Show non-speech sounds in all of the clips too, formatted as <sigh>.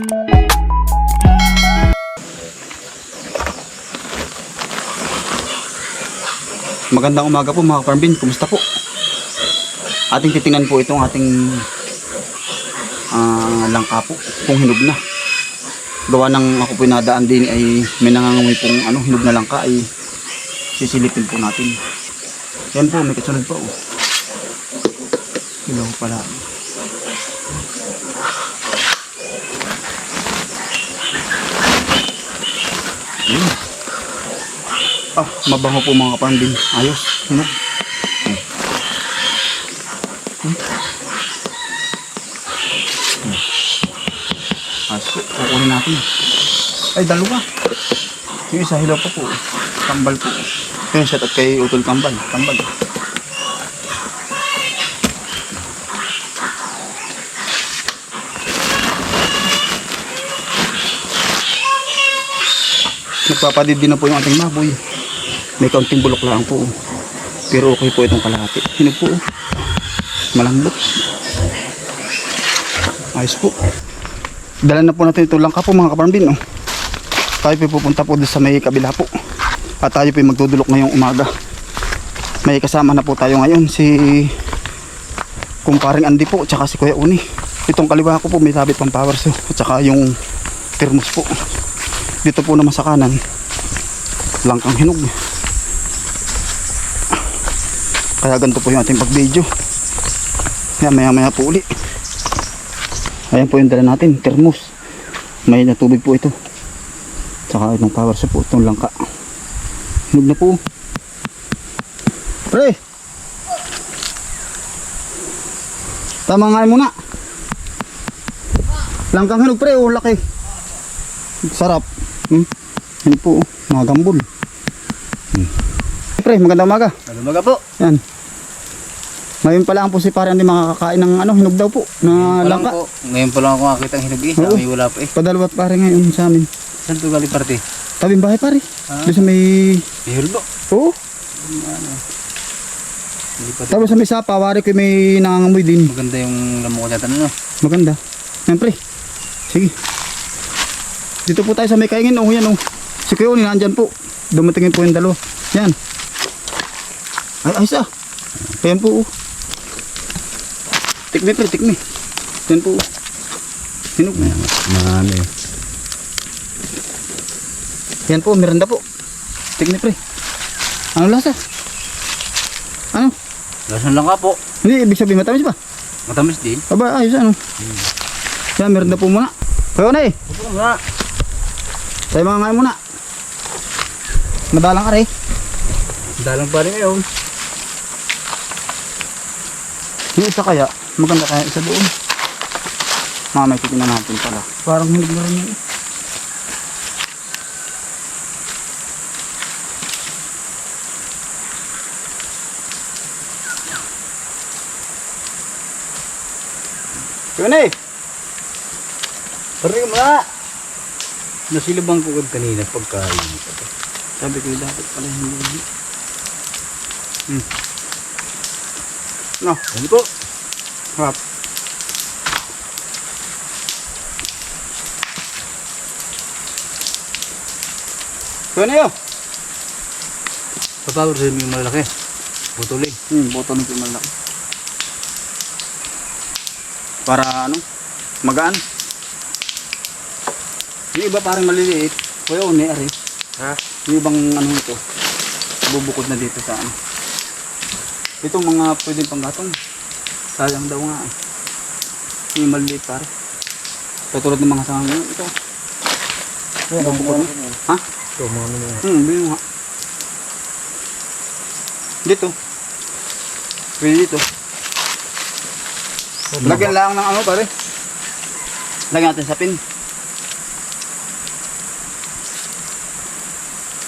Magandang umaga po mga farmbin. Kumusta po? Ating titingnan po itong ating ah, langka po kung hinog na. Gawa ng ako po nadaan din ay may nangangamoy pong ano, hinog na langka ay sisilipin po natin. Yan po, may kasunod po. Oh. Ilaw pala. Mabango po mga kapambin. Ayos. Hmm. Ayos po. Kukunin natin. Ay, dalawa. Yung isa hilaw pa po. Kambal po. Yung shout out kay Utol Kambal. Kambal. Nagpapadid din na po yung ating baboy. May kaunting bulok lang po. Pero okay po itong kalahati. Hinog po. Malambot. Ayos po. Dala na po natin ito lang ka po mga kaparambin. Oh. Tayo po pupunta po sa may kabila po. At tayo po magdudulok ngayong umaga. May kasama na po tayo ngayon si kumparing Andy po tsaka si Kuya Uni. Itong kaliwa ko po may sabit pang power so at saka yung thermos po. Dito po naman sa kanan langkang hinog. Kaya ganito po yung ating pag-video. Kaya maya maya po uli. Ayan po yung dala natin, thermos. May na tubig po ito. Tsaka itong power sa po, itong langka. Hinog na po. Pre! Tama nga muna. Langkang hinog pre, oh laki. Sarap. Hmm? Yan po, mga gambol. Hmm. Pre, magandang umaga. Magandang po. Yan. Ngayon pa lang po si pare hindi makakakain ng ano, hinog daw po. Na Walang langka. po. Ngayon pa lang ako nakakita ng hinog eh. May wala pa eh. Padalawa pare ngayon sa amin. Saan to galing parte? Tabing bahay pare. Ah. Doon sa may... May hulbo. Oo. Pa Tapos sa may sapa, wari ko may nangangamoy din. maganda yung lamok ko. Ano? Maganda. Yan pre. Sige. Dito po tayo sa may kaingin. Oh, yan oh. Si Kuya Uni, nandyan po. Dumatingin po yung dalawa. Yan. Ay, ayos ah. Ayan po oh. Tikmi pre, tikmi. Yan po oh. Hinog na. Mga ano yun. Yan po, miranda po. Tikmi pre. Ano lasa? Ano? Lasan lang ka po. Hindi, ibig sabihin matamis ba? Matamis din. Aba, ayos ano. Yan, miranda po muna. Kuya Uni, Opo nga. tayo mga ngayon muna. Madalang ka rin. Dalang pa rin ngayon. Yung isa kaya, maganda kaya isa doon. Mamay titignan natin pala. Parang hindi na rin yun. Yun eh! Pari mga. Nasilabang ko kanina pagkain. Sabi ko dapat pala hindi. Hmm. No, Ano po? harap. Yun eh oh! Papawar sa yung malaki. Putulin. Hmm, boto ng malaki. Para ano? Magaan. Yung iba parang maliliit. Kuya uni, ari. Ha? Yung ibang ano ito. Bubukod na dito sa ano. Itong mga pwedeng panggatong. Sayang daw nga. eh. Yung maliliit pare. Katulad ng mga sanga ngayon. Ito. Bubukod na. Ha? Ito, mga ano mga. Hmm, bilhin mo nga. Dito. Pwede dito. Lagyan lang ng ano pare. Lagyan natin sa pin.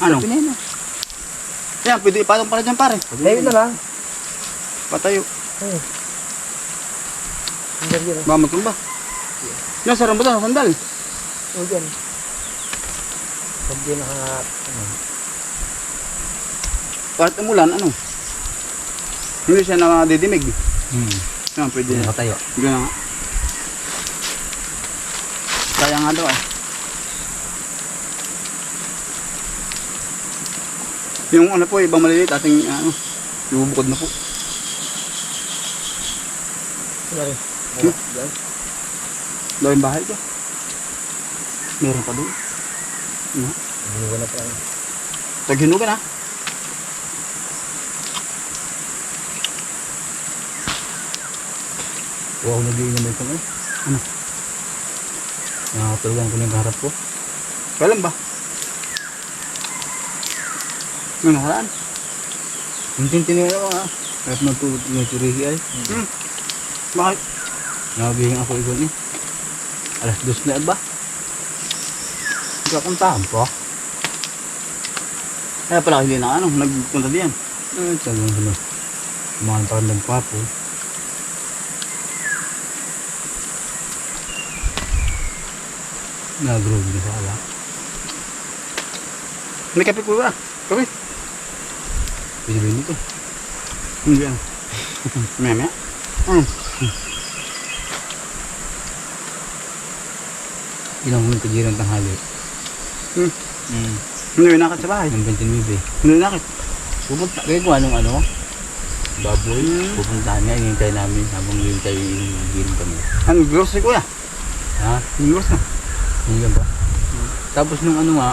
Ano? Pineno. Yan, pwede ipatong pala dyan pare. Ngayon na lang. Patayo. Oo. Ba magtumba. Yan, sa rambutan, sandal. O dyan. Pag di naka... Kahit umulan, ano? Hindi siya nakadidimig. Hmm. Yan, pwede. Nakatayo. Ganun nga. Sayang nga daw eh. Yung ano po, ibang maliliit, ating ano, ibubukod na po. Sorry. Hmm? Lawing bahay ko. Meron pa doon. Ano? Ko na pa. Taghinugan ha. Wow, nag-iin naman ito eh. Ano? Nakatulungan ko na yung harap ko. Kailan ba? Nung nakaraan? Hindi tinira ko ha. Kahit nagturihi ay. Hmm. Bakit? Nabihing ako ikon eh. Alas dos na ba? Kakuntahan po. Kaya pala hindi na ano, nagpunta diyan. Eh, sabi mo ano. Kumahan pa ng papo. Nag-road na sa ala. May kape po ba? Kape? Pwede ba yun ito? Hindi yan. <laughs> Maya maya. Hmm. Ilang mo kajirang tanghali. Hmm. Hmm. Hindi nakit sa bahay. Ng 29. Hindi nakit. Pupunta. Kaya kung anong ano? Baboy. Hmm. Pupuntahan niya. Inintay namin habang hinintay yung kami. Ano, grocery kuya? Ha? Grocery na. Hindi ba? Tapos nung ano nga,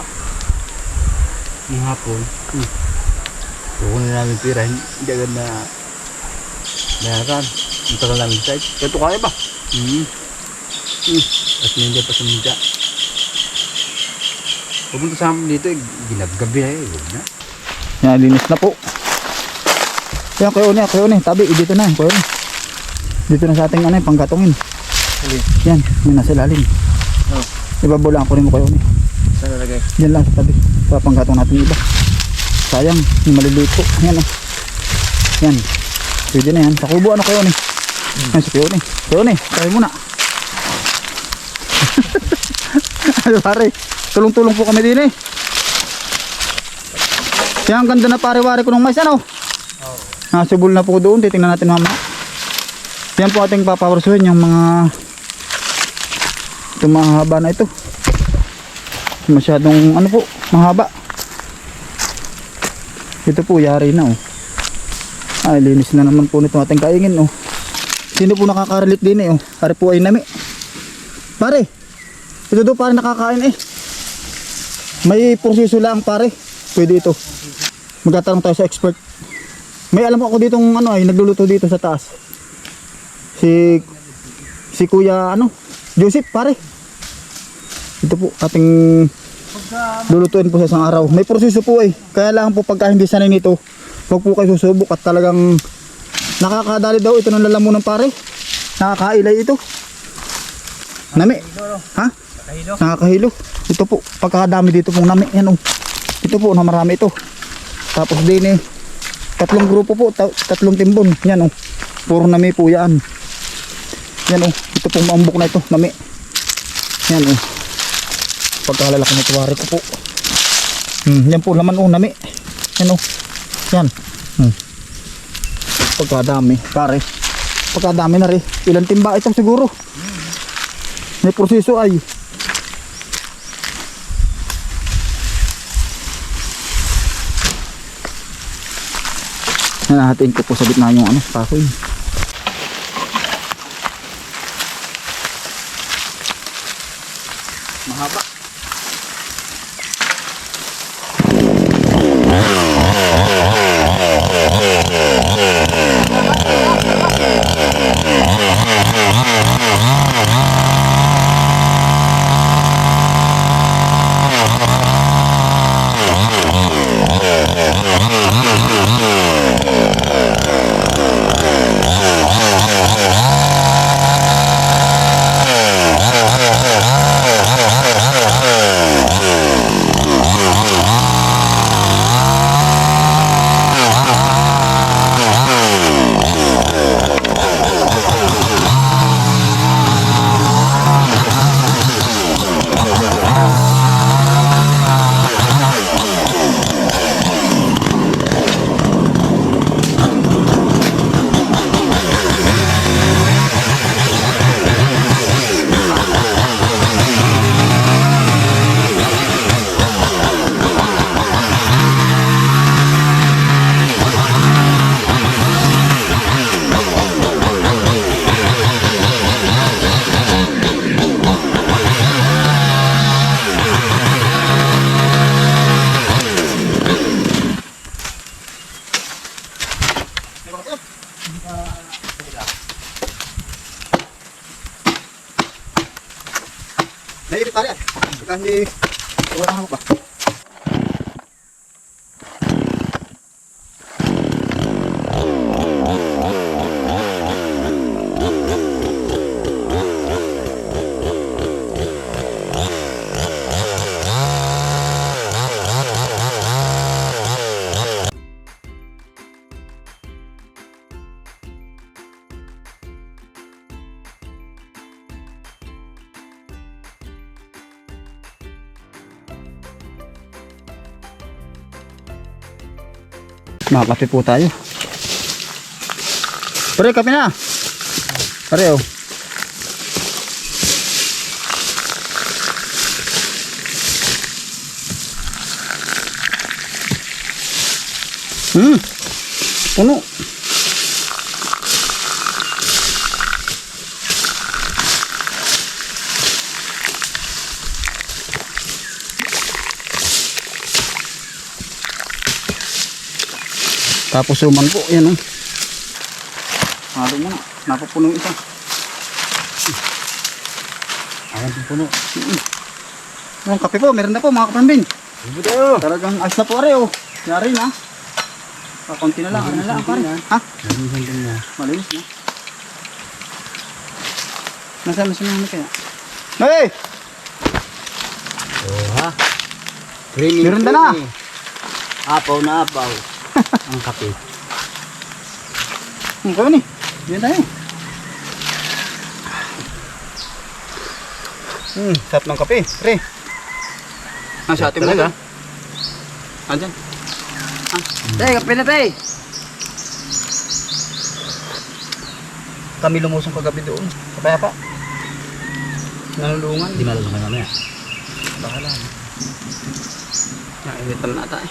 nung hapon, hmm, kukunin namin pira, hindi agad na bayaran. Ang tagal namin site. Ito kaya ba? Hmm. Hmm. At hindi pa sumita. Pupunta sa amin dito, eh, ginagabi na eh. Huwag na. Yan, linis na po. Yan, kayo na, kayo na. Tabi, eh, dito na, kayo na. Dito na sa ating ano, panggatungin. Yan, may nasa ilalim. Oh. Ibabulaan ko rin mo kayo na. Saan nalagay? Yan lang sa tabi. Sa panggatong natin iba. Sayang, yung maliliit po. Yan o. Yan. Pwede na yan. Sa kubo, ano kayo ni? Yan, sa kayo ni. Kayo ni, kayo muna. <laughs> ano pare, tulong-tulong po kami din eh. Yan, ang ganda na pare-wari ko ng mais, ano? Oo. Nasubol na po doon, titingnan natin mamaya. Yan po ating papawarsuhin yung mga itong mahaba na ito. Masyadong ano po, mahaba. Ito po, yari na oh. Ay, linis na naman po nito ating kaingin oh. Sino po nakaka-relate din eh oh. Pare po ay nami. Pare, ito daw pare nakakain eh. May proseso lang pare. Pwede ito. Magtatanong tayo sa expert. May alam ako ditong ano ay nagluluto dito sa taas. Si si Kuya ano, Joseph pare. Ito po ating lulutuin po sa isang araw. May proseso po eh. Kaya lang po pagka hindi sanay nito, wag po kayo susubok at talagang nakakadali daw ito ng lalamunan pare. Nakakailay ito. Nami. Ha? Nakahilo? Nakakahilo. Ito po, pagkakadami dito pong nami. Yan oh. Ito po, na marami ito. Tapos din eh, tatlong grupo po, ta- tatlong timbon. Yan oh. Puro nami po yan. Yan oh, ito pong maambok na ito, nami. Yan oh. Pagkalalaki nito wari ko po. Hmm, yan po laman oh, nami. Yan oh. Yan. Hmm. Pagkadami, pare. Pagkadami na rin. Ilan timba ito siguro? May proseso ay. Nanahatiin ko po sa gitna yung ano, kahoy. Nairip pare. Kasi wala ako ba? Makakape po tayo. Pare, kape na. Pare, oh. Hmm. Puno. Tapos suman po, yan oh. Halo mo na, napupuno isa. Ayan po puno. Yung kape po, meron na po mga kapambin. Talagang ayos na po are oh. Yari na. Konti na lang, ano na lang pare. Ha? Din na. Malinis na. Nasaan na si mami kaya? Hey! Oh ha. Creamy. Meron na na. Apaw na apaw. Ang kape. Hmm, kayo ni. Yan tayo. Hmm, sarap ng kape. Pre. Nasa atin mo Talaga? Ah, dyan. Tay, kape na tay. Kami lumusong kagabi doon. Kapaya pa. Nalulungan. Hindi malusong ka mamaya. Bahala na. Nainitan na tayo.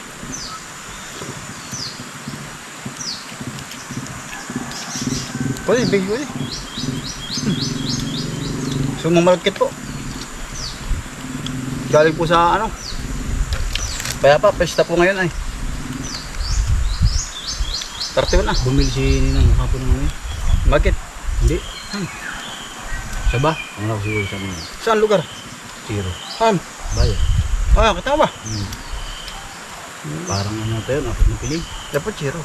Pwede, big pwede. Hmm. So, mamalagkit po. Galing po sa ano. Kaya pa, pesta po ngayon ay. 31 na. Bumili si Ninang hapon ng ngayon. Bakit? Hindi. Hmm. Saba? Ang ako siguro sa mga. Saan lugar? Zero. Han? Bayan. Ah, katawa. Hmm. Parang ano tayo, apat na piling. Dapat zero.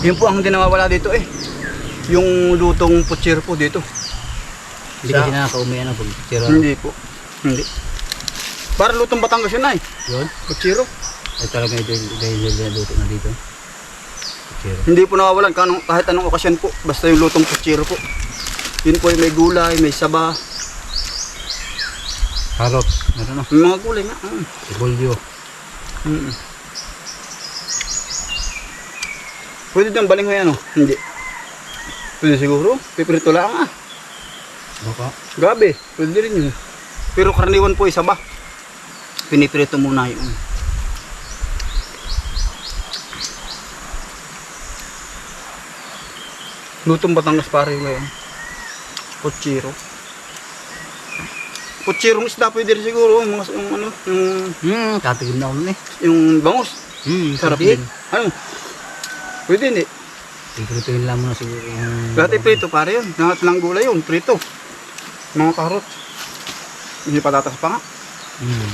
Yun po ang hindi nawawala dito eh. Yung lutong putsir po dito. Hindi kasi nakaka-umi ano pag zero. Hindi po. Hindi. Para lutong Batangas yun ay. Yun? Putsiro. Ay talaga ito yung luto na dito. Zero. Hindi po nawawalan kanong, kahit anong okasyon po. Basta yung lutong putsiro po. Yun po ay may gulay, may saba. Harot. Meron na. May mga gulay nga. Mm. Sibulyo. Mm. Pwede din baling yan oh. Hindi. Pwede siguro. Piprito lang ah. Baka. Gabi. Pwede rin yun. Pero karaniwan po isa ba? Piniprito muna yun. Lutong Batangas pare ngayon. Pochiro. Pochirong isda pwede rin siguro. Yung, mga, yung ano, yung, Hmm, katigim na ako nun eh. yung bangus. Hmm, sarap din. Ano? Pwede hindi. Tigrutuin lang muna siguro yung... Dati prito pare yun. Lahat lang gulay yun. Prito. Mga karot. Hindi patatas pa nga. Hmm.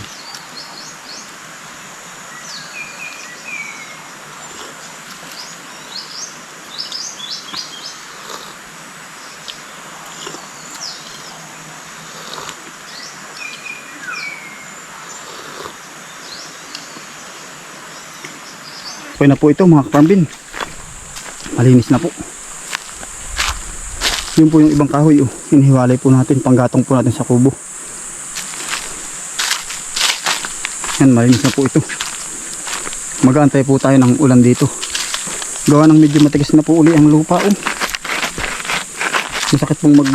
Okay na po ito mga kaparmbin. Malinis na po. Yun po yung ibang kahoy. Oh. Hinihiwalay po natin. Panggatong po natin sa kubo. Yan, malinis na po ito. Mag-aantay po tayo ng ulan dito. Gawa ng medyo matigas na po uli ang lupa. Oh. Masakit pong mag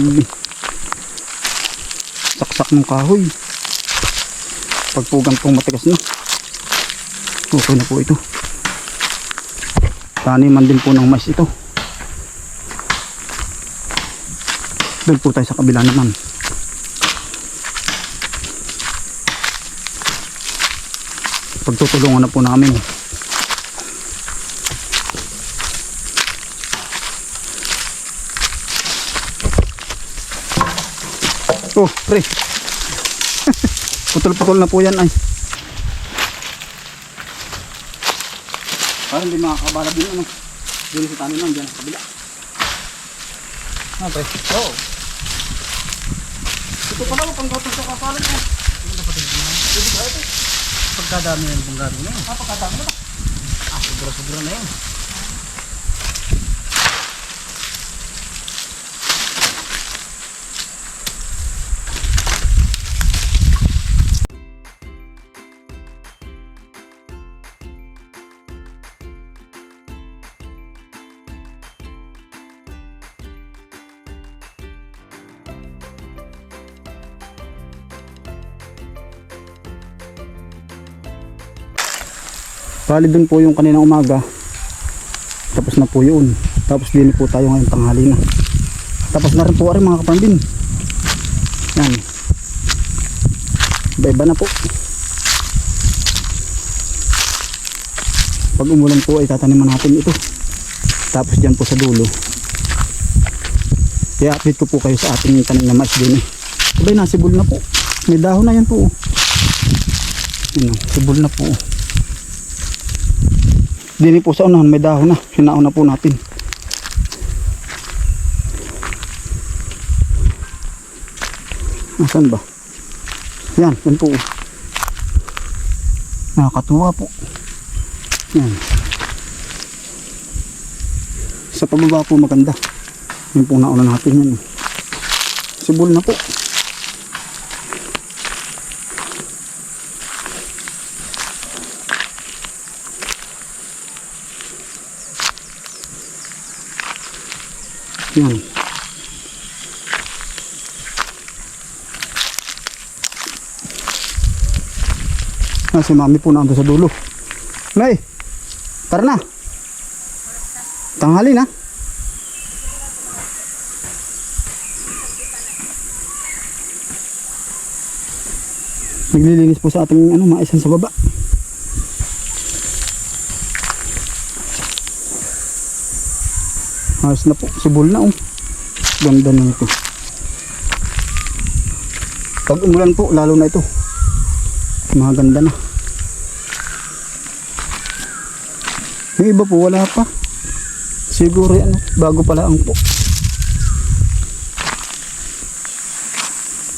saksak ng kahoy. Pag po gantong matigas na. Okay na po ito taniman din po ng mais ito. Doon po tayo sa kabila naman. Pagtutulungan na po namin. Oh pre. <laughs> Putol putol na po yan ay. Parang hindi makakabala din ano. Dito sa tanin lang dyan sa kabila. Ah, pre. Oo. Ito pa daw, panggatong sa kapalan ko. Pagkadami ng bunggado na yun. Ah, pagkatama na ba? Ah, sobra-sobra na yun. Bali dun po yung kaninang umaga. Tapos na po yun. Tapos din po tayo ngayon tanghali na. Tapos na rin po rin mga kapambin. Yan. Iba-iba na po. Pag umulan po ay tataniman natin ito. Tapos dyan po sa dulo. I-update ko po kayo sa ating tanim na mais din eh. Abay nasibol na po. May dahon na yan po. oh, sibol na po. Dini po sa unahan, may dahon na. Hinaon na po natin. Nasaan ba? Yan, yan po. Nakakatuwa po. Yan. Sa pababa po maganda. Yan po nauna natin yan. Sibol na po. Yan. Ah, si mami po nandun sa dulo. Nay, tara na. Tanghali na. Naglilinis po sa ating ano, maisan sa baba. Ayos na po. Sibol na oh. Ganda na ito. Pag umulan po, lalo na ito. Mga ganda na. Yung iba po, wala pa. Siguro yan, oh, bago pala ang po.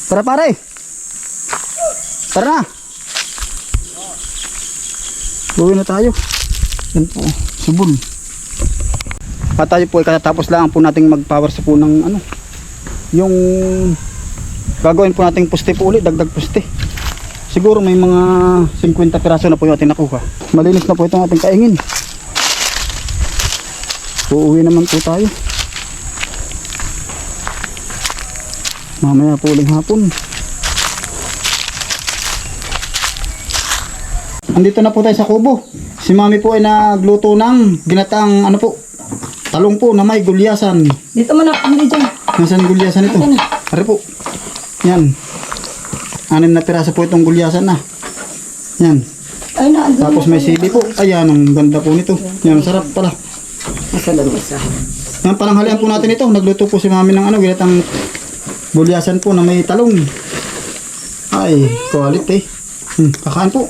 Tara pare! Tara na! Uwi na tayo. Yan po, sibol. At tayo po ay katatapos lang po nating mag-power sa po ng ano, yung gagawin po nating puste po ulit, dagdag puste. Siguro may mga 50 piraso na po yung ating nakuha. Malinis na po itong ating kaingin. Uuwi naman po tayo. Mamaya po uling hapon. Andito na po tayo sa kubo. Si mami po ay nagluto ng ginatang ano po, talong po na may gulyasan. Dito mo na, hindi dyan. Nasaan gulyasan ito? Ari po. Yan. Anim na piraso po itong gulyasan na. Yan. Ay, na, Tapos may sili po. Ayan, ang ganda po nito. Yan, sarap pala. Nasa lang isa. Yan, pananghalian po natin ito. Nagluto po si mami ng ano, ginatang gulyasan po na may talong. Ay, quality. Hmm, kakain po.